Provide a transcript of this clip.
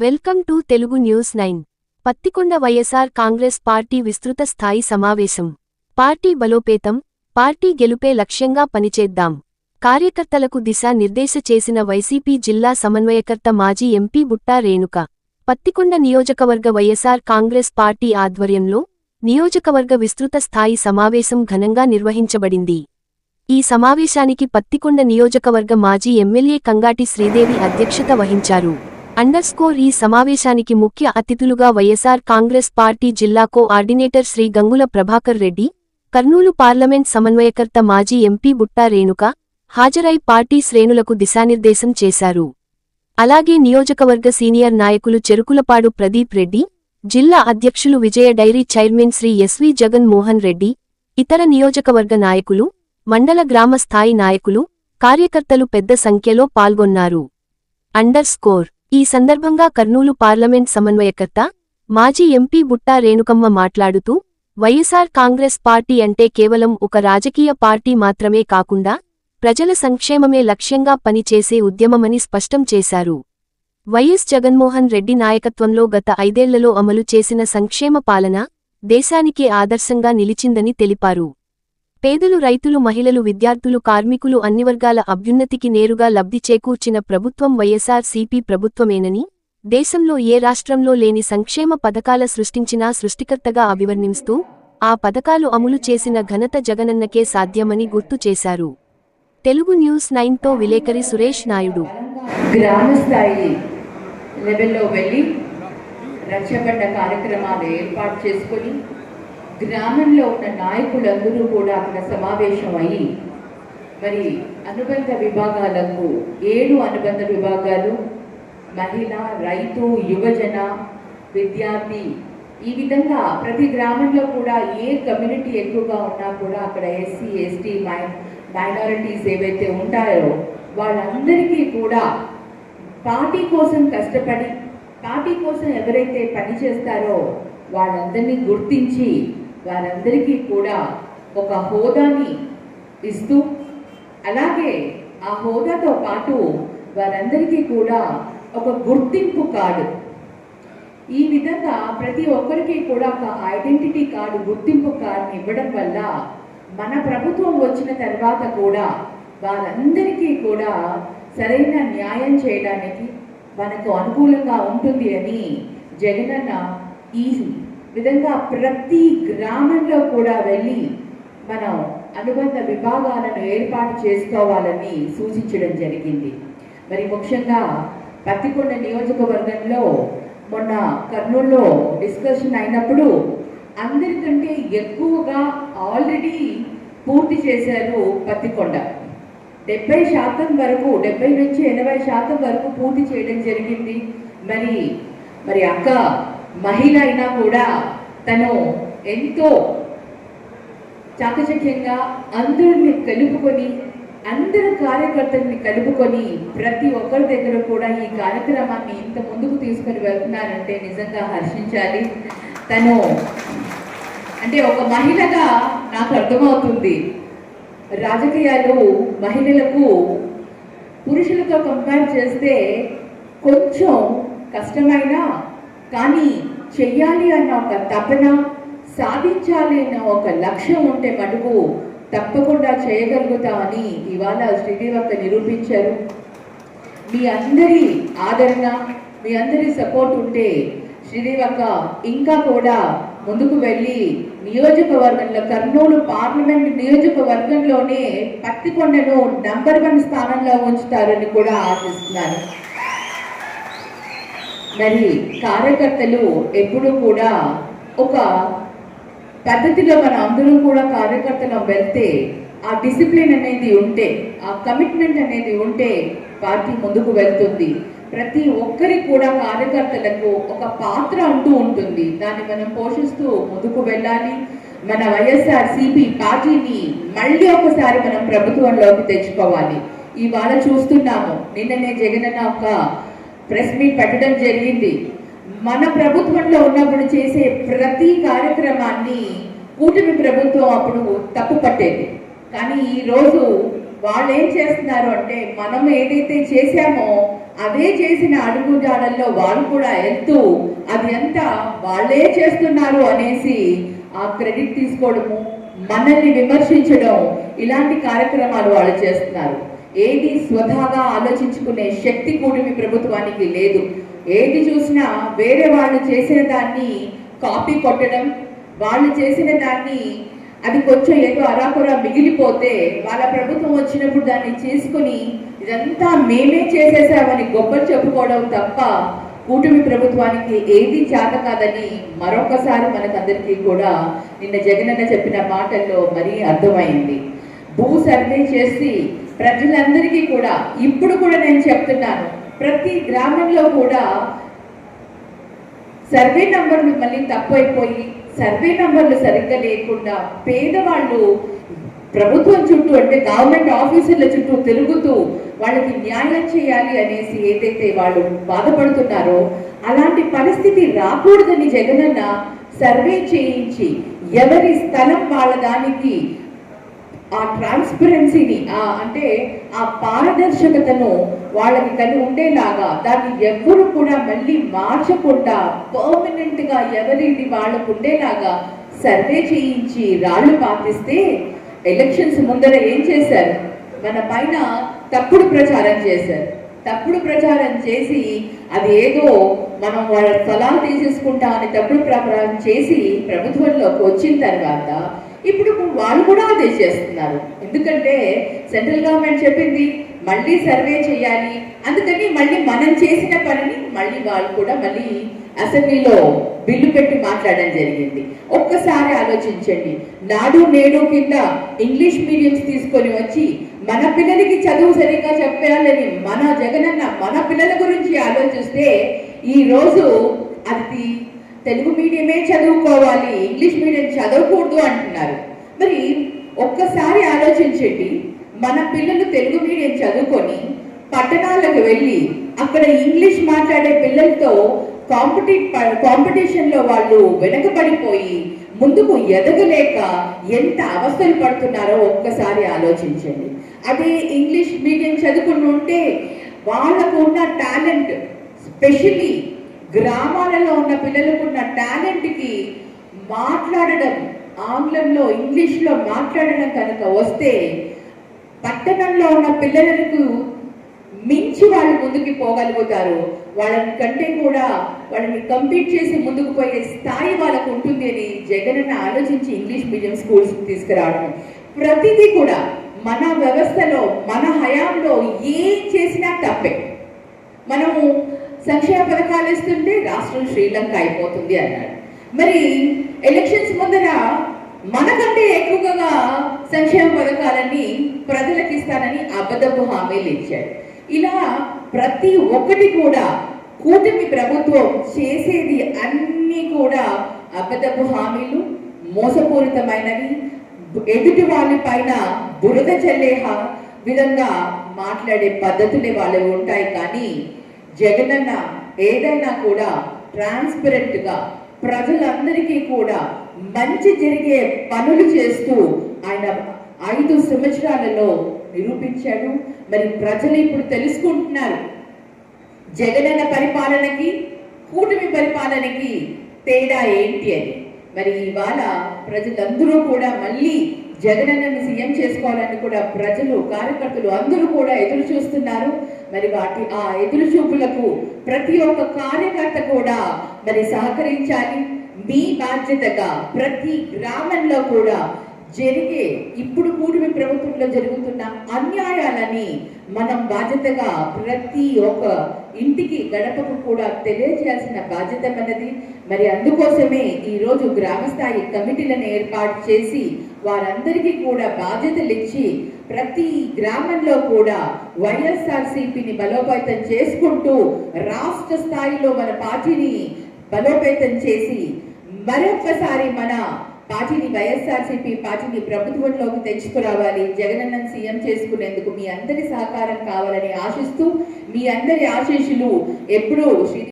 Welcome to Telugu news nine. Pattikonda YSR Congress party విస్తృత స్థాయి సమావేశం. పార్టీ బలోపేతం పార్టీ గెలుపే లక్ష్యంగా పనిచేద్దాం. కార్యకర్తలకు దిశా నిర్దేశ చేసిన వైసీపీ జిల్లా సమన్వయకర్త మాజీ ఎంపీ బుట్టా రేణుక. పత్తికొండ నియోజకవర్గ వైఎస్ఆర్ కాంగ్రెస్ పార్టీ ఆధ్వర్యంలో నియోజకవర్గ విస్తృత స్థాయి సమావేశం ఘనంగా నిర్వహించబడింది. ఈ సమావేశానికి పత్తికొండ నియోజకవర్గ మాజీ ఎమ్మెల్యే కంగాటి శ్రీదేవి అధ్యక్షత వహించారు. అండర్ స్కోర్ ఈ సమావేశానికి ముఖ్య అతిథులుగా వైఎస్ఆర్ కాంగ్రెస్ పార్టీ జిల్లా కోఆర్డినేటర్ శ్రీ గంగుల ప్రభాకర్ రెడ్డి కర్నూలు పార్లమెంట్ సమన్వయకర్త మాజీ ఎంపీ బుట్టా రేణుక హాజరై పార్టీ శ్రేణులకు దిశానిర్దేశం చేశారు. అలాగే నియోజకవర్గ సీనియర్ నాయకులు చెరుకులపాడు ప్రదీప్ రెడ్డి జిల్లా అధ్యక్షులు Vijaya dairy chairman Shri SV Jagan Mohan Reddy ఇతర నియోజకవర్గ నాయకులు మండల గ్రామ స్థాయి నాయకులు కార్యకర్తలు పెద్ద సంఖ్యలో పాల్గొన్నారు. అండర్ స్కోర్ ఈ సందర్భంగా కర్నూలు పార్లమెంట్ సమన్వయకర్త మాజీ ఎంపీ బుట్టా రేణుకమ్మ మాట్లాడుతూ వైఎస్ఆర్ కాంగ్రెస్ పార్టీ అంటే కేవలం ఒక రాజకీయ పార్టీ మాత్రమే కాకుండా ప్రజల సంక్షేమమే లక్ష్యంగా పనిచేసే ఉద్యమమని స్పష్టం చేశారు. వైఎస్ జగన్మోహన్ రెడ్డి నాయకత్వంలో గత ఐదేళ్ళలో అమలు చేసిన సంక్షేమ పాలన దేశానికే ఆదర్శంగా నిలిచిందని తెలిపారు. పేదలు రైతులు మహిళలు విద్యార్థులు కార్మికులు అన్ని వర్గాల అభ్యున్నతికి నేరుగా లబ్ధి చేకూర్చిన ప్రభుత్వం వైఎస్ఆర్ సిపి ప్రభుత్వమేనని దేశంలో ఏ రాష్ట్రంలో లేని సంక్షేమ పథకాల సృష్టించినా సృష్టికర్తగా అభివర్ణిస్తూ ఆ పథకాలు అమలు చేసిన ఘనత జగనన్నకే సాధ్యమని గుర్తు చేశారు. తెలుగు న్యూస్ నైన్తో విలేకరి సురేష్ నాయుడు. గ్రామ స్థాయి లెవెల్లో వెళ్ళి కార్యక్రమాలు ఏర్పాటు చేసుకొని గ్రామంలో ఉన్న నాయకులందరూ కూడా అక్కడ సమావేశం అయ్యి మరి అనుబంధ విభాగాలకు ఏడు అనుబంధ విభాగాలు మహిళ రైతు యువజన విద్యార్థి ఈ విధంగా ప్రతి గ్రామంలో కూడా ఏ కమ్యూనిటీ ఎక్కువగా ఉన్నా కూడా అక్కడ ఎస్సీ ఎస్టీ మై మైనారిటీస్ ఏవైతే ఉంటాయో వాళ్ళందరికీ కూడా పార్టీ కోసం కష్టపడి పార్టీ కోసం ఎవరైతే పని చేస్తారో వాళ్ళందరినీ గుర్తించి వారందరికీ కూడా ఒక హోదాని ఇస్తూ అలాగే ఆ హోదాతో పాటు వారందరికీ కూడా ఒక గుర్తింపు కార్డు. ఈ విధంగా ప్రతి ఒక్కరికి కూడా ఒక ఐడెంటిటీ కార్డు గుర్తింపు కార్డుని ఇవ్వడం వల్ల మన ప్రభుత్వం వచ్చిన తర్వాత కూడా వారందరికీ కూడా సరైన న్యాయం చేయడానికి మనకు అనుకూలంగా ఉంటుంది అని జగనన్న ఈ విధంగా ప్రతి గ్రామంలో కూడా వెళ్ళి మనం అనుబంధ విభాగాలను ఏర్పాటు చేసుకోవాలని సూచించడం జరిగింది. మరి ముఖ్యంగా పత్తికొండ నియోజకవర్గంలో మొన్న కర్నూలులో డిస్కషన్ అయినప్పుడు అందరికంటే ఎక్కువగా ఆల్రెడీ పూర్తి చేశారు పత్తికొండ. డెబ్బై శాతం వరకు డెబ్బై నుంచి ఎనభై శాతం వరకు పూర్తి చేయడం జరిగింది. మరి మరి అక్క మహిళ అయినా కూడా తను ఎంతో చాకచక్యంగా అందరిని కలుపుకొని అందరు కార్యకర్తల్ని కలుపుకొని ప్రతి ఒక్కరి దగ్గర కూడా ఈ కార్యక్రమాన్ని ఇంత ముందుకు తీసుకొని వెళ్తున్నారంటే నిజంగా హర్షించాలి. తను అంటే ఒక మహిళగా నాకు అర్థమవుతుంది. రాజకీయాలు మహిళలకు పురుషులతో కంపేర్ చేస్తే కొంచెం కష్టమైన కానీ చెయ్యాలి అన్న ఒక తపన సాధించాలి అన్న ఒక లక్ష్యం ఉంటే మటుకు తప్పకుండా చేయగలుగుతామని ఇవాళ శ్రీదేవక్క నిరూపించారు. మీ అందరి ఆదరణ మీ అందరి సపోర్ట్ ఉంటే శ్రీదేవక్క ఇంకా కూడా ముందుకు వెళ్ళి నియోజకవర్గంలో కర్నూలు పార్లమెంట్ నియోజకవర్గంలోనే పత్తికొండను నంబర్ వన్ స్థానంలో ఉంచుతారని కూడా ఆశిస్తున్నాను. మరి కార్యకర్తలు ఎప్పుడూ కూడా ఒక పద్ధతిలో మన అందరం కూడా కార్యకర్తలు వెళ్తే ఆ డిసిప్లిన్ అనేది ఉంటే ఆ కమిట్మెంట్ అనేది ఉంటే పార్టీ ముందుకు వెళ్తుంది. ప్రతి ఒక్కరి కూడా కార్యకర్తలకు ఒక పాత్ర అంటూ ఉంటుంది. దాన్ని మనం పోషిస్తూ ముందుకు వెళ్ళాలి. మన వైఎస్ఆర్ సిపి పార్టీని మళ్ళీ ఒకసారి మనం ప్రభుత్వంలోకి తెచ్చుకోవాలి. ఇవాళ చూస్తున్నాము. నిన్ననే జగనన్న ఒక ప్రెస్ మీట్ పెట్టడం జరిగింది. మన ప్రభుత్వంలో ఉన్నప్పుడు చేసే ప్రతి కార్యక్రమాన్ని కూటమి ప్రభుత్వం అప్పుడు తప్పు పట్టేది. కానీ ఈరోజు వాళ్ళు ఏం చేస్తున్నారు అంటే మనం ఏదైతే చేశామో అదే చేసిన అడుగుజాడల్లో వాళ్ళు కూడా వెళ్తూ అది అంతా వాళ్ళే చేస్తున్నారు అనేసి ఆ క్రెడిట్ తీసుకోవడము మనల్ని విమర్శించడం ఇలాంటి కార్యక్రమాలు వాళ్ళు చేస్తున్నారు. ఏది స్వతహాగా ఆలోచించుకునే శక్తి కూడిమి ప్రభుత్వానికి లేదు. ఏది చూసినా వేరే వాళ్ళు చేసిన దాన్ని కాపీ కొట్టడం వాళ్ళు చేసిన దాన్ని అది కొంచెం ఏదో అరాకురా మిగిలిపోతే వాళ్ళ ప్రభుత్వం వచ్చినప్పుడు దాన్ని చేసుకుని ఇదంతా మేమే చేసేసామని గొప్పలు చెప్పుకోవడం తప్ప కూటమి ప్రభుత్వానికి ఏది చేత కాదని మరొకసారి మనకందరికీ కూడా నిన్న జగనన్న చెప్పిన మాటల్లో మరీ అర్థమైంది. భూ సర్వే చేసి ప్రజలందరికీ కూడా ఇప్పుడు కూడా నేను చెప్తున్నాను ప్రతి గ్రామంలో కూడా సర్వే నంబర్లు మళ్ళీ తప్పైపోయి సర్వే నంబర్లు సరిగ్గా లేకుండా పేదవాళ్ళు ప్రభుత్వం చుట్టూ అంటే గవర్నమెంట్ ఆఫీసుల చుట్టూ తిరుగుతూ వాళ్ళకి న్యాయం చేయాలి అనేసి ఏదైతే వాళ్ళు బాధపడుతున్నారో అలాంటి పరిస్థితి రాకూడదని జగనన్న సర్వే చేయించి ఎవరి స్థలం వాళ్ళ దానికి ఆ ట్రాన్స్పరెన్సీని అంటే ఆ పారదర్శకతను వాళ్ళకి కలిగి ఉండేలాగా దాన్ని ఎవ్వరు కూడా మళ్ళీ మార్చకుండా పర్మనెంట్గా ఎవరిది వాళ్ళకు ఉండేలాగా సర్వే చేయించి రాళ్ళు పాతిస్తే ఎలక్షన్స్ ముందర ఏం చేశారు? మన పైన తప్పుడు ప్రచారం చేశారు. తప్పుడు ప్రచారం చేసి అది ఏదో మనం వాళ్ళ స్థలాలు తీసేసుకుంటా అని తప్పుడు ప్రచారం చేసి ప్రభుత్వంలోకి వచ్చిన తర్వాత ఇప్పుడు వాళ్ళు కూడా అదే చేస్తున్నారు. ఎందుకంటే సెంట్రల్ గవర్నమెంట్ చెప్పింది మళ్ళీ సర్వే చేయాలి. అందుకని మళ్ళీ మనం చేసిన పనిని మళ్ళీ వాళ్ళు కూడా మళ్ళీ అసెంబ్లీలో బిల్లు పెట్టి మాట్లాడడం జరిగింది. ఒక్కసారి ఆలోచించండి. నాడు నేడు కింద ఇంగ్లీష్ మీడియంస్ తీసుకొని వచ్చి మన పిల్లలకి చదువు సరిగ్గా చెప్పాలని మన జగనన్న మన పిల్లల గురించి ఆలోచిస్తే ఈ రోజు అది తెలుగు మీడియమే చదువుకోవాలి ఇంగ్లీష్ మీడియం చదవకూడదు అంటున్నారు. మరి ఒక్కసారి ఆలోచించండి మన పిల్లలు తెలుగు మీడియం చదువుకొని పట్టణాలకు వెళ్ళి అక్కడ ఇంగ్లీష్ మాట్లాడే పిల్లలతో కాంపిటీ కాంపిటీషన్లో వాళ్ళు వెనకబడిపోయి ముందుకు ఎదగలేక ఎంత అవస్థలు పడుతున్నారో ఒక్కసారి ఆలోచించండి. అదే ఇంగ్లీష్ మీడియం చదువుకుని ఉంటే వాళ్ళకు ఉన్న టాలెంట్ స్పెషల్లీ గ్రామాలలో ఉన్న పిల్లలకు ఉన్న టాలెంట్కి మాట్లాడడం ఆంగ్లంలో ఇంగ్లీష్లో మాట్లాడడం కనుక వస్తే పట్టణంలో ఉన్న పిల్లలకు మించి వాళ్ళు ముందుకు పోగలుగుతారు. వాళ్ళని కంటే కూడా వాళ్ళని కంపీట్ చేసి ముందుకు పోయే స్థాయి వాళ్ళకు ఉంటుంది అని జగన్ ఆలోచించి ఇంగ్లీష్ మీడియం స్కూల్స్ తీసుకురావడం. ప్రతిదీ కూడా మన వ్యవస్థలో మన హయాంలో ఏం చేసినా తప్పే. మనము సంక్షేమ పథకాలు ఇస్తుంటే రాష్ట్రం శ్రీలంక అయిపోతుంది అన్నాడు. మరి ఎలక్షన్స్ ముందర మనకంటే ఎక్కువగా సంక్షేమ పథకాలన్నీ ప్రజలకు ఇస్తానని అబద్ధపు హామీలు ఇచ్చాడు. ఇలా ప్రతి ఒక్కటి కూడా కూటమి ప్రభుత్వం చేసేది అన్నీ కూడా అబద్ధపు హామీలు మోసపూరితమైనవి ఎదుటి వాళ్ళ పైన బురద చల్లే విధంగా మాట్లాడే పద్ధతులే వాళ్ళు ఉంటాయి కానీ జగనన్న ఏదైనా కూడా ట్రాన్స్పరెంట్గా ప్రజలందరికీ కూడా మంచి జరిగే పనులు చేస్తూ ఆయన ఐదు సంవత్సరాలలో నిరూపించాడు. మరి ప్రజలు ఇప్పుడు తెలుసుకుంటున్నారు. జగనన్న పరిపాలనకి కూటమి పరిపాలనకి తేడా ఏంటి అని. మరి ఇవాళ ప్రజలందరూ కూడా మళ్ళీ జగనన్నను సీఎం చేసుకోవాలని కూడా ప్రజలు కార్యకర్తలు అందరూ కూడా ఎదురు చూస్తున్నారు. మరి వాటి ఆ ఎదురు చూపులకు ప్రతి ఒక్క కార్యకర్త కూడా మరి సహకరించాలి. మీ బాధ్యతగా ప్రతి గ్రామంలో కూడా జరిగే ఇప్పుడు కూటమి ప్రభుత్వంలో జరుగుతున్న అన్యాయాలని మనం బాధ్యతగా ప్రతి ఒక్క ఇంటికి గడపకు కూడా తెలియజేయాల్సిన బాధ్యత మనది మరి అందుకోసమే ఈరోజు గ్రామస్థాయి కమిటీలను ఏర్పాటు చేసి వారందరికీ కూడా బాధ్యతలు ఇచ్చి ప్రతి గ్రామంలో కూడా వైఎస్ఆర్సీపీని బలోపేతం చేసుకుంటూ రాష్ట్ర స్థాయిలో మన పార్టీని బలోపేతం చేసి మరొక్కసారి మన పార్టీని వైఎస్ఆర్సీపీ పార్టీని ప్రభుత్వంలోకి తెచ్చుకురావాలి. జగనన్నను సీఎం చేసుకునేందుకు మీ అందరి సహకారం కావాలని ఆశిస్తూ మీ అందరి ఆశీస్సులు ఎప్పుడూ శ్రీ